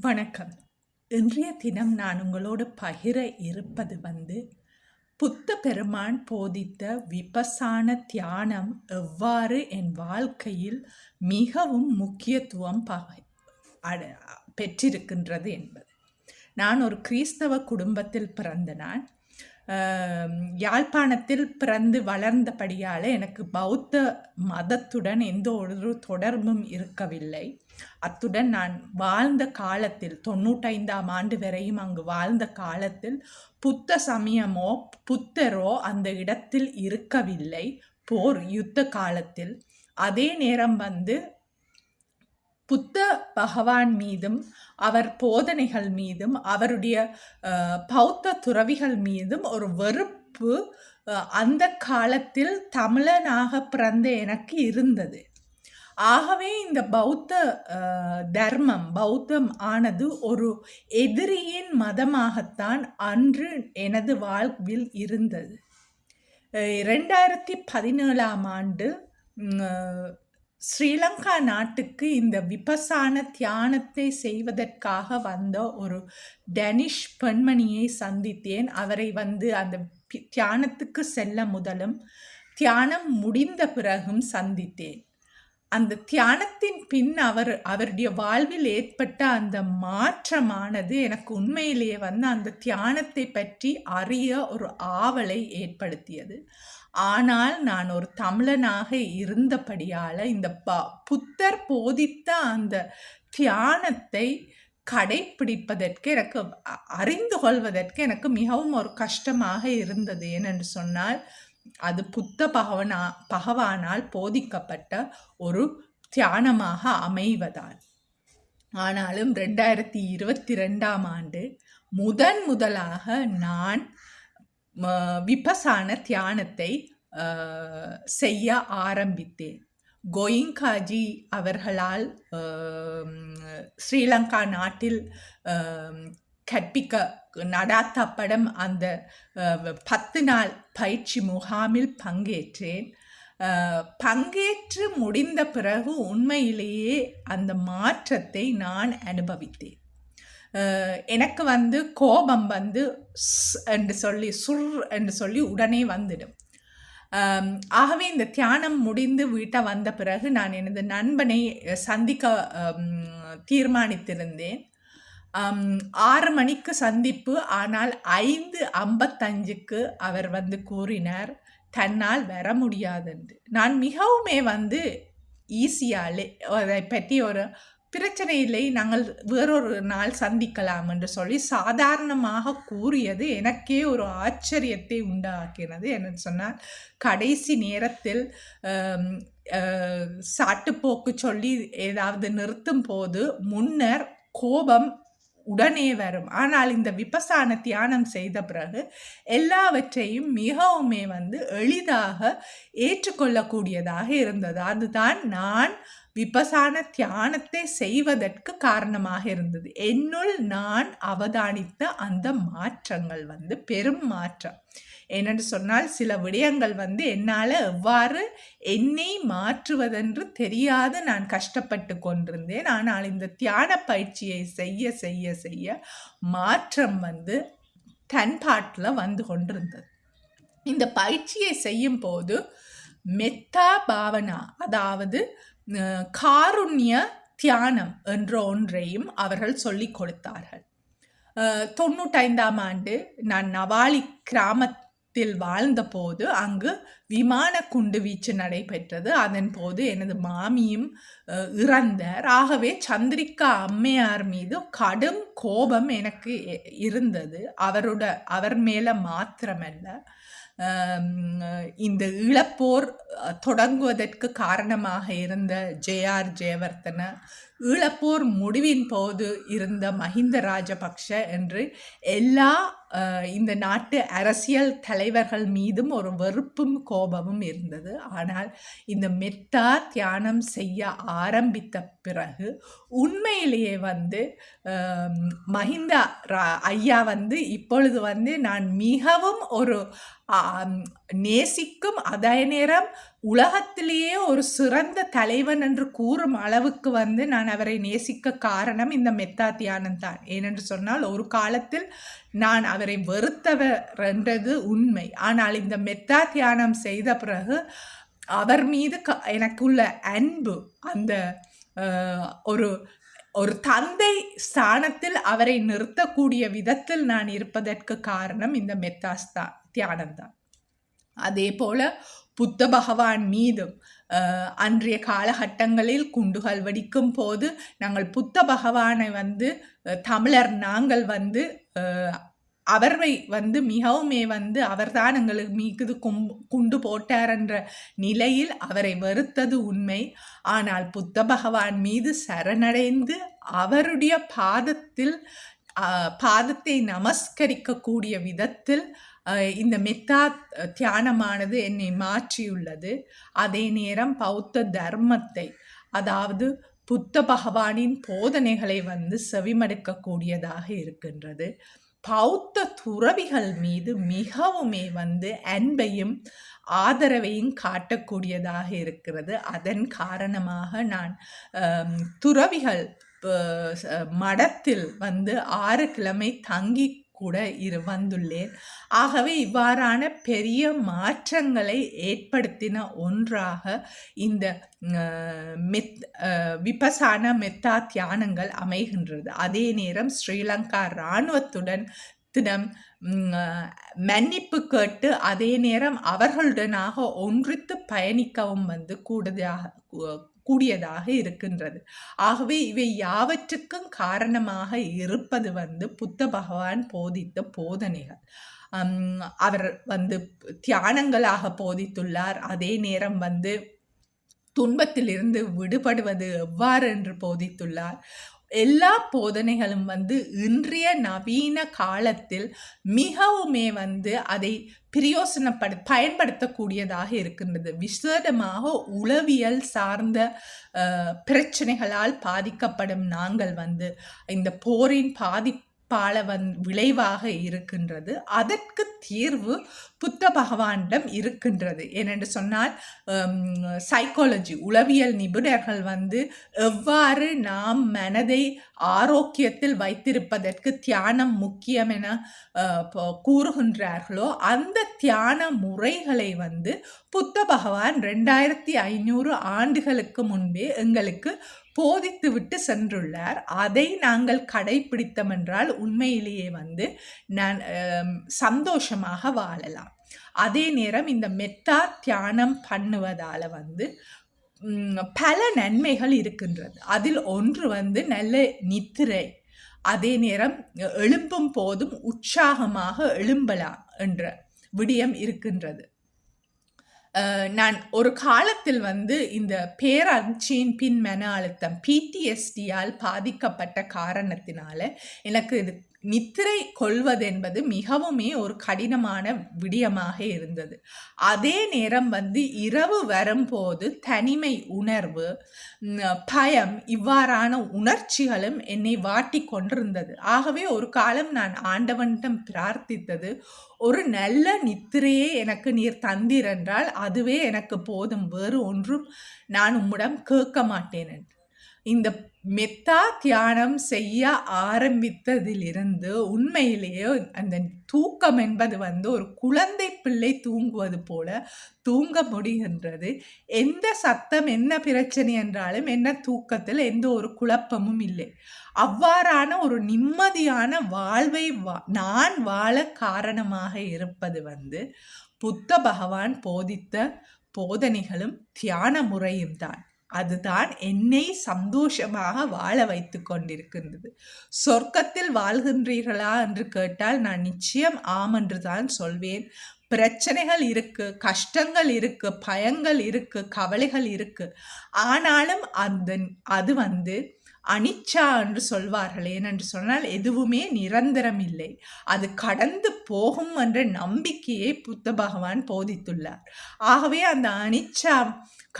வணக்கம். இன்றைய தினம் நான் உங்களோடு பகிர இருப்பது வந்து புத்த பெருமான் போதித்த விபசான தியானம் எவ்வாறு என் வாழ்க்கையில் மிகவும் முக்கியத்துவம் ப அட- பெற்றிருக்கின்றது என்பது. நான் ஒரு கிறிஸ்தவ குடும்பத்தில் பிறந்த நான். யாழ்ப்பாணத்தில் பிறந்து வளர்ந்தபடியால் எனக்கு பௌத்த மதத்துடன் எந்த ஒரு தொடர்பும் இருக்கவில்லை. அத்துடன் நான் வாழ்ந்த காலத்தில் தொண்ணூற்றைந்தாம் ஆண்டு வரையும் அங்கு வாழ்ந்த காலத்தில் புத்த சமயமோ புத்தரோ அந்த இடத்தில் இருக்கவில்லை. போர் யுத்த காலத்தில். அதே நேரம் வந்து புத்த பகவான் மீதும் அவர் போதனைகள் மீதும் அவருடைய பௌத்த துறவிகள் மீதும் ஒரு வெறுப்பு அந்த காலத்தில் தமிழனாக பிறந்த எனக்கு இருந்தது. ஆகவே இந்த பௌத்த தர்மம் பௌத்தம் ஆனது ஒரு எதிரியின் மதமாகத்தான் அன்று எனது வாழ்வில் இருந்தது. ரெண்டாயிரத்தி பதினேழாம் ஆண்டு ஸ்ரீலங்கா நாட்டுக்கு இந்த விபசான தியானத்தை செய்வதற்காக வந்த ஒரு டெனிஷ் பெண்மணியை சந்தித்தேன். அவரை வந்து அந்த தியானத்துக்கு செல்ல முதலும் தியானம் முடிந்த பிறகும் சந்தித்தேன். அந்த தியானத்தின் பின் அவர் அவருடைய வாழ்வில் ஏற்பட்ட அந்த மாற்றமானது எனக்கு உண்மையிலேயே வந்து அந்த தியானத்தை பற்றி அறிய ஒரு ஆவலை ஏற்படுத்தியது. ஆனால் நான் ஒரு தமிழனாக இருந்தபடியால் இந்த ப புத்தர் போதித்த அந்த தியானத்தை கடைப்பிடிப்பதற்கு எனக்கு அறிந்து கொள்வதற்கு எனக்கு மிகவும் ஒரு கஷ்டமாக இருந்தது. ஏனென்று சொன்னால் அது புத்த பகவனா பகவானால் போதிக்கப்பட்ட ஒரு தியானமாக அமைவதால். ஆனாலும் ரெண்டாயிரத்தி இருபத்தி ரெண்டாம் ஆண்டு முதன் முதலாக நான் விபசான தியானத்தை செய்ய ஆரம்பித்தேன். கோயிங்காஜி அவர்களால் ஸ்ரீலங்கா நாட்டில் கற்பிக்க நடாத்தப்படும் அந்த பத்து நாள் பயிற்சி முகாமில் பங்கேற்றேன். பங்கேற்று முடிந்த பிறகு உண்மையிலேயே அந்த மாற்றத்தை நான் அனுபவித்தேன். எனக்கு வந்து கோபம் வந்து என்று சொல்லி சுர் என்று சொல்லி உடனே வந்துடும். ஆகவே இந்த தியானம் முடிந்து வீட்டை வந்த பிறகு நான் எனது நண்பனை சந்திக்க தீர்மானித்திருந்தேன். ஆறு மணிக்கு சந்திப்பு ஆனால் ஐந்து ஐம்பத்தஞ்சுக்கு அவர் வந்து கூறினார் தன்னால் வர முடியாதென்று. நான் மிகவுமே வந்து ஈஸியாலே அதை பற்றி ஒரு பிரச்சனை இல்லை நாங்கள் வேறொரு நாள் சந்திக்கலாம் என்று சொல்லி சாதாரணமாக கூறியது எனக்கே ஒரு ஆச்சரியத்தை உண்டாக்கினது. என்று சொன்னால் கடைசி நேரத்தில் சாட்டுப்போக்கு சொல்லி ஏதாவது நிறுத்தும் போது முன்னர் கோபம் உடனே வரும். ஆனால் இந்த விபசான தியானம் செய்த பிறகு எல்லாவற்றையும் மிகவுமே வந்து எளிதாக ஏற்றுக்கொள்ளக்கூடியதாக இருந்தது. அதுதான் நான் விபசான தியானத்தை செய்வதற்கு காரணமாக இருந்தது. என்னுள் நான் அவதானித்த அந்த மாற்றங்கள் வந்து பெரும் மாற்றம். ஏனென்று சொன்னால் சில விடயங்கள் வந்து என்னால் எவ்வாறு என்னை மாற்றுவதென்று தெரியாது. நான் கஷ்டப்பட்டு கொண்டிருந்தேன். ஆனால் இந்த தியான பயிற்சியை செய்ய செய்ய செய்ய மாற்றம் வந்து தன்பாட்டில் வந்து கொண்டிருந்தது. இந்த பயிற்சியை செய்யும் போது மெத்தா பாவனா அதாவது காருண்ய தியானம் என்ற ஒன்றையும் அவர்கள் சொல்லிக் கொடுத்தார்கள். தொண்ணூற்றைந்தாம் ஆண்டு நான் நவாலி தில் வாழ்ந்தபோது அங்கு விமான குண்டு வீச்சு நடைபெற்றது. அதன் போது எனது மாமியும் இறந்தார். ஆகவே சந்திரிகா அம்மையார் மீது கடும் கோபம் எனக்கு இருந்தது. அவரோட அவர் மேல மாத்திரமல்ல. இந்த இழப்போர் தொடங்குவதற்கு காரணமாக இருந்த ஜேஆர் ஜெயவர்த்தன ஈழப்போர் முடிவின் போது இருந்த மஹிந்த ராஜபக்ஷ என்று எல்லா இந்த நாட்டு அரசியல் தலைவர்கள் மீதும் ஒரு வெறுப்பும் கோபமும் இருந்தது. ஆனால் இந்த மெத்தா தியானம் செய்ய ஆரம்பித்த பிறகு உண்மையிலேயே வந்து மஹிந்த மஹிந்தா ரா- ஐயா வந்து இப்பொழுது வந்து நான் மிகவும் ஒரு நேசிக்கும் அதே நேரம் உலகத்திலேயே ஒரு சிறந்த தலைவன் என்று கூறும் அளவுக்கு வந்து நான் அவரை நேசிக்க காரணம் இந்த மெத்தா தியானம் தான். ஏனென்று சொன்னால் ஒரு காலத்தில் நான் அவரை வெறுத்தவர் என்றது உண்மை. ஆனால் இந்த மெத்தா தியானம் செய்த பிறகு அவர் மீது க எனக்குள்ள அன்பு அந்த ஒரு ஒரு தந்தை ஸ்தானத்தில் அவரை நிறுத்தக்கூடிய விதத்தில் நான் இருப்பதற்கு காரணம் இந்த மெத்தாஸ்தா தியானம்தான். அதே போல புத்த பகவான் மீதும் அன்றைய காலகட்டங்களில் குண்டுகள் வெடிக்கும் போது நாங்கள் புத்த பகவானை வந்து தமிழர் நாங்கள் வந்து அவரை வந்து மிகவுமே வந்து அவர்தான் எங்களுக்கு மீக்குது கும் குண்டு போட்டார் என்ற நிலையில் அவரை வெறுத்தது உண்மை. ஆனால் புத்த பகவான் மீது சரணடைந்து அவருடைய பாதத்தில் பாதத்தை நமஸ்கரிக்கக்கூடிய விதத்தில் இந்த மெத்தா தியானமானது என்னை மாற்றியுள்ளது. அதே நேரம் பௌத்த தர்மத்தை அதாவது புத்த பகவானின் போதனைகளை வந்து செவிமடுக்கக்கூடியதாக இருக்கின்றது. பௌத்த துறவிகள் மீது மிகவுமே வந்து அன்பையும் ஆதரவையும் காட்டக்கூடியதாக இருக்கிறது. அதன் காரணமாக நான் துறவிகள் மடத்தில் வந்து ஆறு கிழமை தங்கி கூட இரு வந்துள்ளேன். ஆகவே இவ்வாறான பெரிய மாற்றங்களை ஏற்படுத்தின ஒன்றாக இந்த மெத் விபசான மெத்தா தியானங்கள் அமைகின்றது. அதே நேரம் ஸ்ரீலங்கா இராணுவத்துடன் தினம் மன்னிப்பு கேட்டு அதே நேரம் அவர்களுடனாக ஒன்றித்து பயணிக்கவும் வந்து கூடுதலாக கூடியதாக இருக்கின்றது. ஆகவே இவை யாவற்றுக்கும் காரணமாக இருப்பது வந்து புத்த பகவான் போதித்த போதனைகள். அவர் வந்து தியானங்களாக போதித்துள்ளார். அதே நேரம் வந்து துன்பத்திலிருந்து விடுபடுவது எவ்வாறு என்று போதித்துள்ளார். எல்லா போதனைகளும் வந்து இன்றைய நவீன காலத்தில் மிகவுமே வந்து அதை பிரயோசனப்படு பயன்படுத்தக்கூடியதாக இருக்கின்றது. விசேடமாக உளவியல் சார்ந்த பிரச்சனைகளால் பாதிக்கப்படும் நாங்கள் வந்து இந்த போரின் பாதிப்பால வந் விளைவாக இருக்கின்றது. அதற்கு தீர்வு புத்த பகவானிடம் இருக்கின்றது. ஏனென்று சொன்னால் சைக்காலஜி உளவியல் நிபுணர்கள் வந்து எவ்வாறு நாம் மனதை ஆரோக்கியத்தில் வைத்திருப்பதற்கு தியானம் முக்கியம் என கூறுகின்றார்களோ அந்த தியான முறைகளை வந்து புத்த பகவான் ரெண்டாயிரத்தி ஐநூறு ஆண்டுகளுக்கு முன்பே எங்களுக்கு போதித்துவிட்டு சென்றுள்ளார். அதை நாங்கள் கடைபிடித்தமென்றால் உண்மையிலேயே வந்து நான் சந்தோஷமாக வாழலாம். அதே நேரம் இந்த மெத்தா தியானம் பண்ணுவதால் வந்து பல நன்மைகள் இருக்கின்றது. அதில் ஒன்று வந்து நல்ல நித்திரை. அதே நேரம் எழும்பும் போதும் உற்சாகமாக எழும்பலாம் என்ற விடயம் இருக்கின்றது. நான் ஒரு காலத்தில் வந்து இந்த பேரர்ச்சியின் பின் மன அழுத்தம் பிடிஎஸ்டியால் பாதிக்கப்பட்ட காரணத்தினால எனக்கு இது நித்திரை கொள்வதென்பது மிகவுமே ஒரு கடினமான விடயமாக இருந்தது. அதே நேரம் வந்து இரவு வரும்போது தனிமை உணர்வு பயம் இவ்வாறான உணர்ச்சிகளும் என்னை வாட்டி கொண்டிருந்தது. ஆகவே ஒரு காலம் நான் ஆண்டவனிடம் பிரார்த்தித்தது ஒரு நல்ல நித்திரையே எனக்கு நீர் தந்தீர் என்றால் அதுவே எனக்கு போதும் வேறு ஒன்றும் நான் உம்மிடம் கேட்க மாட்டேன் என்று. இந்த மெத்தா தியானம் செய்ய ஆரம்பித்ததிலிருந்து உண்மையிலேயே அந்த தூக்கம் என்பது வந்து ஒரு குழந்தை பிள்ளை தூங்குவது போல தூங்க முடிகின்றது. எந்த சத்தம் என்ன பிரச்சனை என்றாலும் என்ன தூக்கத்தில் எந்த ஒரு குழப்பமும் இல்லை. அவ்வாறான ஒரு நிம்மதியான வாழ்வை வா நான் வாழ காரணமாக இருப்பது வந்து புத்த பகவான் போதித்த போதனைகளும் தியான முறையும் தான் அதுதான் என்னை சந்தோஷமாக வாழ வைத்து கொண்டிருக்கின்றது. சொர்க்கத்தில் வாழ்கின்றீர்களா என்று கேட்டால் நான் நிச்சயம் ஆம் என்று தான் சொல்வேன். பிரச்சனைகள் இருக்கு கஷ்டங்கள் இருக்கு பயங்கள் இருக்கு கவலைகள் இருக்கு. ஆனாலும் அந்த அது வந்து அனிச்சா என்று சொல்வார்கள் ஏனென்று சொன்னால் எதுவுமே நிரந்தரம் இல்லை. அது கடந்து போகும் என்ற நம்பிக்கையை புத்த பகவான் போதித்துள்ளார். ஆகவே அந்த அனிச்சா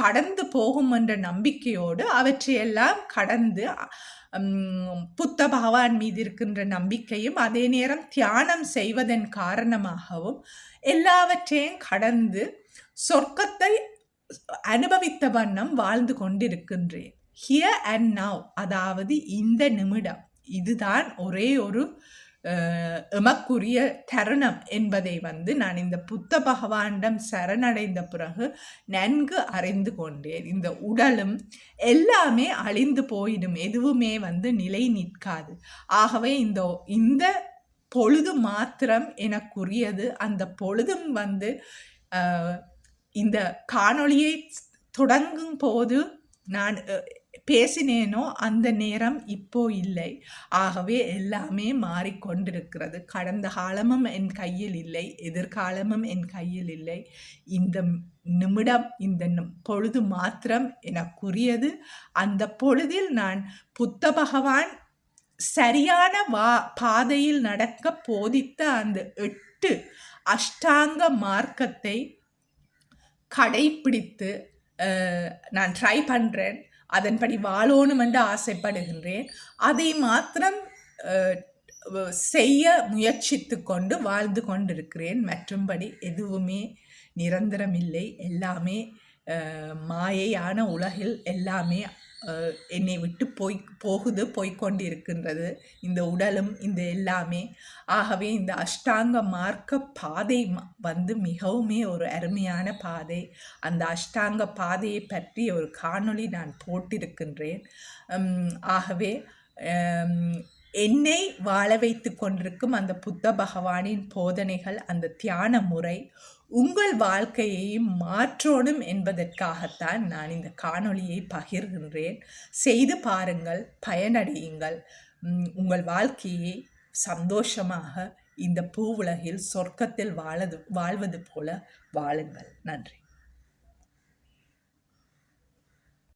கடந்து போகும் என்ற நம்பிக்கையோடு அவற்றையெல்லாம் கடந்து புத்த பகவான் மீது இருக்கின்ற நம்பிக்கையும் அதே நேரம் தியானம் செய்வதன் காரணமாகவும் எல்லாவற்றையும் கடந்து சொர்க்கத்தை அனுபவித்த வண்ணம் வாழ்ந்து கொண்டிருக்கின்றேன். ஹியர் அண்ட் நவ் அதாவது இந்த நிமிடம். இதுதான் ஒரே ஒரு எமக்குரிய தருணம் என்பதை வந்து நான் இந்த புத்த பகவானிடம் சரணடைந்த பிறகு நன்கு அறிந்து கொண்டேன். இந்த உடலும் எல்லாமே அழிந்து போயிடும். எதுவுமே வந்து நிலை நிற்காது. ஆகவே இந்த இந்த பொழுது மாத்திரம் எனக்குரியது. அந்த பொழுதும் வந்து இந்த காணொளியை தொடங்கும் போது நான் பேசினேனோ அந்த நேரம் இப்போ இல்லை. ஆகவே எல்லாமே மாறிக்கொண்டிருக்கிறது கடந்த காலமும் என் கையில் இல்லை. எதிர்காலமும் என் கையில் இல்லை. இந்த நிமிடம் இந்த பொழுது மாத்திரம் எனக்குரியது. அந்த பொழுதில் நான் புத்த பகவான் சரியான வா பாதையில் நடக்க போதித்த அந்த எட்டு அஷ்டாங்க மார்க்கத்தை கடைப்பிடித்து நான் ட்ரை பண்ணுறேன் அதன்படி வாழணும் என்று ஆசைப்படுகின்றேன். அதை மாத்திரம் செய்ய முயற்சித்து கொண்டு வாழ்ந்து கொண்டிருக்கிறேன். மற்றும்படி எதுவுமே நிரந்தரமில்லை எல்லாமே மாயையான உலகில் எல்லாமே என்னை விட்டு போய் போகுது போய்கொண்டிருக்கின்றது இந்த உடலும் இந்த எல்லாமே. ஆகவே இந்த அஷ்டாங்க மார்க்க பாதை வந்து மிகவுமே ஒரு அருமையான பாதை. அந்த அஷ்டாங்க பாதையை பற்றி ஒரு காணொளி நான் போட்டிருக்கின்றேன். ஆகவே என்னை வாழ வைத்து கொண்டிருக்கும் அந்த புத்த பகவானின் போதனைகள் அந்த தியான முறை உங்கள் வாழ்க்கையையும் மாற்றணும் என்பதற்காகத்தான் நான் இந்த காணொளியை பகிர்கின்றேன். செய்து பாருங்கள் பயனடையுங்கள். உங்கள் வாழ்க்கையை சந்தோஷமாக இந்த பூவுலகில் சொர்க்கத்தில் வாழது வாழ்வது போல வாழுங்கள். நன்றி.